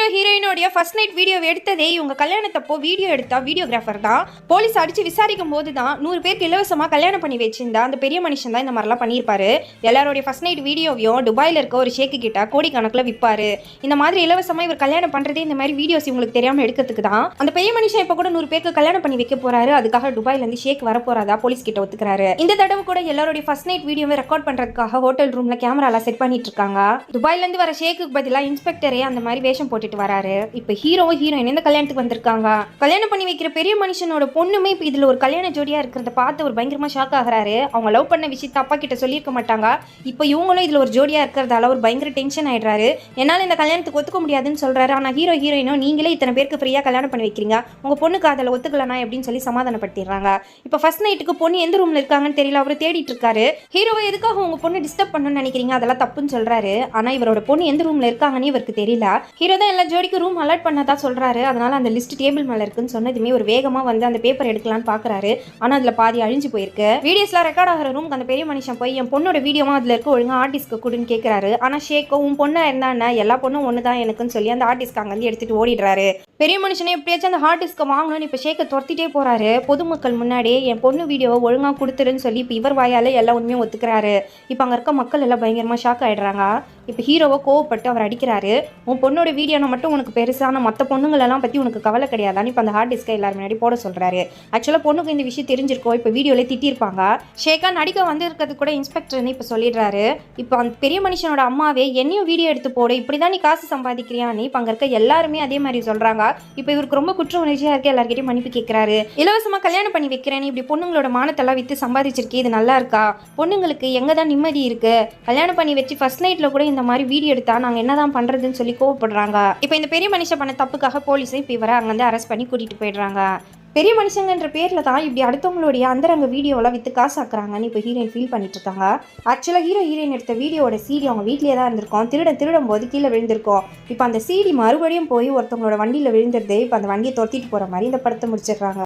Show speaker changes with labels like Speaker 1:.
Speaker 1: Hero ஹீரோயினோடைய first night video எடுத்ததே இவங்க கல்யாணத்தப்போ வீடியோ எடுத்தா வீடியோகிராஃபர் தான். போலீஸ் அடிச்சு விசாரிக்கும் போது தான் நூறு பேருக்கு இலவசமா கல்யாணம் பண்ணி வச்சிருந்தா அந்த பெரிய மனுஷன் தான் இந்த மாதிரிலாம் பண்ணியிருப்பாரு. எல்லாருடைய ஃபர்ஸ்ட் நைட் வீடியோவையும் துபாயில் இருக்க ஒரு ஷேக்கு கிட்ட கோடிக்கணக்கில் விற்பாரு இந்த மாதிரி இலவசமா இவர் கல்யாணம் பண்றதே இந்த மாதிரி வீடியோஸ் இவங்களுக்கு தெரியாம எடுக்கிறதுக்கு தான். அந்த பெரிய மனுஷன் இப்போ கூட நூறு பேருக்கு கல்யாணம் பண்ணி வைக்க போறாரு. அதுக்காக துபாயில இருந்து ஷேக் வர போறாதா போலீஸ் கிட்ட ஒத்துக்கிறாரு. இந்த தடவை கூட எல்லாருடைய ஃபர்ஸ்ட் நைட் வீடியோவை ரெக்கார்ட் பண்றதுக்காக ஹோட்டல் ரூம்ல கேமரா செட் பண்ணிட்டு இருக்காங்க. துபாயில இருந்து வர ஷேக்கு பதிலா இன்ஸ்பெக்டரே அந்த மாதிரி வேஷம் சொல்லிட்டு வராரு. இப்போ ஹீரோ ஹீரோயின் இந்த கல்யாணத்துக்கு வந்திருக்காங்க? கல்யாணம் பண்ணி வைக்கிற பெரிய மனுஷனோட பொண்ணுமே இப்போ இதுல ஒரு கல்யாண ஜோடியா இருக்கிறத பார்த்து ஒரு பயங்கரமா ஷாக் ஆகுறாரு. அவங்க லவ் பண்ண விஷயத்த அப்பா கிட்ட சொல்லியிருக்க மாட்டாங்க. இப்போ இவங்களும் இதுல ஒரு ஜோடியா இருக்கிறதால ஒரு பயங்கர டென்ஷன் ஆயிடுறாரு. என்னால் இந்த கல்யாணத்துக்கு ஒத்துக்க முடியாதுன்னு சொல்றாரு. ஆனா ஹீரோ ஹீரோயினும் நீங்களே இத்தனை பேருக்கு ஃப்ரீயா கல்யாணம் பண்ணி வைக்கிறீங்க. உங்க பொண்ணுக்கு அதில் ஒத்துக்கலனா அப்படின்னு சொல்லி சமாதானப்படுத்திடுறாங்க. இப்போ ஃபர்ஸ்ட் நைட்டுக்கு பொண்ணு எந்த ரூம்ல இருக்காங்கன்னு தெரியல. அவர் தேடிட்டு இருக்காரு. ஹீரோவை எதுக்காக உங்க பொண்ணு டிஸ்டர்ப் பண்ணணும்னு நினைக்கிறீங்க? அதெல்லாம் தப்புன்னு சொல்றாரு. ஆனா இவரோட பொண்ணு எந்த ரூம்ல இருக்காங்கன்னு இவருக்கு தெரியல. ஹீரோ தான் மேலே ஜோடிக்கு ரூம் அலர்ட் பண்ணதா சொல்கிறாரு அதனால் அந்த லிஸ்ட் டேபிள் மேலே இருக்குன்னு சொன்னதுமே ஒரு வேகமாக வந்து அந்த பேப்பர் எடுக்கலாம்னு பார்க்குறாரு ஆனால் அதில் பாதி அழிஞ்சு போயிருக்கு. வீடியோஸ்லாம் ரெக்கார்ட் ஆகிற ரூம் அந்த பெரிய மனுஷன் போய் என் பொண்ணோட வீடியோமா அதில் இருக்க ஒழுங்காக ஆர்டிஸ்ட்க்கு கொடுன்னு கேட்குறாரு ஆனால் ஷேக்கோ உன் பொண்ணாக இருந்தா எல்லா பொண்ணும் ஒன்று தான் எனக்குன்னு சொல்லி அந்த ஆர்டிஸ்ட் அங்கேருந்து வந்து எடுத்துட்டு ஓடிடுறாரு. பெரிய மனுஷனே எப்படியாச்சும் அந்த ஹார்ட் டிஸ்க்கை வாங்கணும்னு இப்போ ஷேக்கை துரத்திட்டே போகிறாரு பொதுமக்கள் முன்னாடி என் பொண்ணு வீடியோவை ஒழுங்காக கொடுத்துருன்னு சொல்லி இப்போ இவர் வாயால் எல்லா உண்மையும் ஒத்துக்கிறாரு. இப்போ அங்கே இருக்க மக்கள் எல்லாம் பயங்கரமாக ஷாக் ஆகிடுறாங்க இப்போ ஹீரோவை கோவப்பட்டு அவர் அடிக்கிறாரு. உன் பொண்ணோட வீடியோனை மட்டும் உனக்கு பெருசான மற்ற பொண்ணுங்களெல்லாம் பற்றி உனக்கு கவலை கிடையாதான்னு இப்போ அந்த ஹார்ட் டிஸ்கை எல்லாரும் முன்னாடி போட சொல்கிறாரு ஆக்சுவலாக பொண்ணுக்கு இந்த விஷயம் தெரிஞ்சிருக்கோம் இப்போ வீடியோவில் திட்டியிருப்பாங்க ஷேகா நடிக்க வந்திருக்கிறது கூட இன்ஸ்பெக்டர்னு இப்போ சொல்லிடுறாரு. இப்போ அந்த பெரிய மனுஷனோட அம்மாவே என்னையும் வீடியோ எடுத்து போடு. இப்படி தான் நீ காசு சம்பாதிக்கிறியான்னு இப்போ அங்கே இருக்க எல்லாருமே அதே மாதிரி சொல்கிறாங்க இப்போ இவருக்கு ரொம்ப குற்ற உணர்ச்சியாக இருக்கு. எல்லார்கிட்டயும் மன்னிப்பு கேட்குறாரு இலவசமாக கல்யாணம் பண்ணி வைக்கிறேன். இப்படி பொண்ணுங்களோட மானத்தெல்லாம் விற்று சம்பாதிச்சிருக்கே. இது நல்லா இருக்கா? பொண்ணுங்களுக்கு எங்கே தான் நிம்மதி இருக்குது கல்யாணம் பண்ணி வச்சு ஃபர்ஸ்ட் நைட்டில் கூட இந்த மாதிரி வீடியோ எடுத்தா நாங்கள் என்ன தான் பண்ணுறதுன்னு சொல்லி கோவப்படுறாங்க. இப்போ இந்த பெரிய மனுஷன் பண்ண தப்புக்காக போலீஸையும் இப்போ இவரை அங்கேருந்து அரெஸ்ட் பண்ணி கூட்டிகிட்டு போயிடுறாங்க. பெரிய மனுஷங்கன்ற பேரில் தான் இப்படி அடுத்தவங்களுடைய அந்தரங்க வீடியோவெல்லாம் விற்று காசு ஆக்குறாங்கன்னு இப்போ ஹீரோயின் ஃபீல் பண்ணிட்டு இருக்காங்க. ஆக்சுவலாக ஹீரோ ஹீரோயின் எடுத்த வீடியோட சீடி அவங்க வீட்லேயே தான் இருந்திருக்கோம். திருட திருடும் போது கீழே விழுந்திருக்கோம். இப்போ அந்த சீடி மறுபடியும் போய் ஒருத்தவங்களோட வண்டியில் விழுந்துருது இப்போ அந்த வண்டியை தொத்திட்டு போகிற மாதிரி இந்த படத்தை முடிச்சிடுறாங்க.